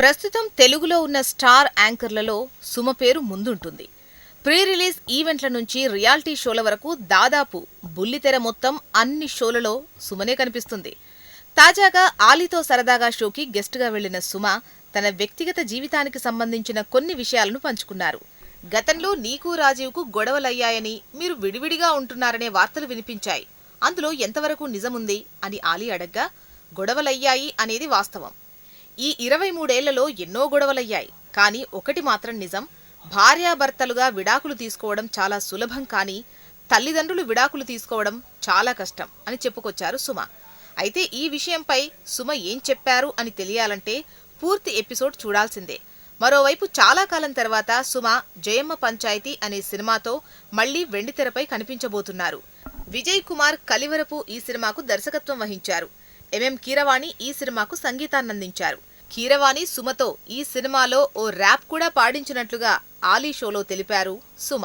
ప్రస్తుతం తెలుగులో ఉన్న స్టార్ యాంకర్లలో సుమ పేరు ముందుంటుంది. ప్రీ రిలీజ్ ఈవెంట్ల నుంచి రియాలిటీ షోల వరకు దాదాపు బుల్లితెర మొత్తం అన్ని షోలలో సుమనే కనిపిస్తుంది. తాజాగా ఆలీతో సరదాగా షోకి గెస్ట్గా వెళ్ళిన సుమ తన వ్యక్తిగత జీవితానికి సంబంధించిన కొన్ని విషయాలను పంచుకున్నారు. గతంలో నీకు రాజీవ్కు గొడవలయ్యాయని మీరు విడివిడిగా ఉంటున్నారనే వార్తలు వినిపించాయి. అందులో ఎంతవరకు నిజముంది అని ఆలీ అడగ్గా గొడవలయ్యాయి అనేది వాస్తవం. ఈ ఇరవై మూడేళ్ళలో ఎన్నో గొడవలయ్యాయి. కానీ ఒకటి మాత్రం నిజం భార్యాభర్తలుగా విడాకులు తీసుకోవడం చాలా సులభం కానీ తల్లిదండ్రులు విడాకులు తీసుకోవడం చాలా కష్టం అని చెప్పుకొచ్చారు సుమ. అయితే ఈ విషయంపై సుమ ఏం చెప్పారు అని తెలియాలంటే పూర్తి ఎపిసోడ్ చూడాల్సిందే. మరోవైపు చాలా కాలం తర్వాత సుమ జయమ్మ పంచాయతీ అనే సినిమాతో మళ్ళీ వెండితెరపై కనిపించబోతున్నారు. విజయ్ కుమార్ కలివరపు ఈ సినిమాకు దర్శకత్వం వహించారు. ఎంఎం కీరవాణి ఈ సినిమాకు సంగీతాన్నందించారు. కీరవాణి సుమతో ఈ సినిమాలో ఓ ర్యాప్ కూడా పాడించినట్లుగా ఆలీ షోలో తెలిపారు సుమ.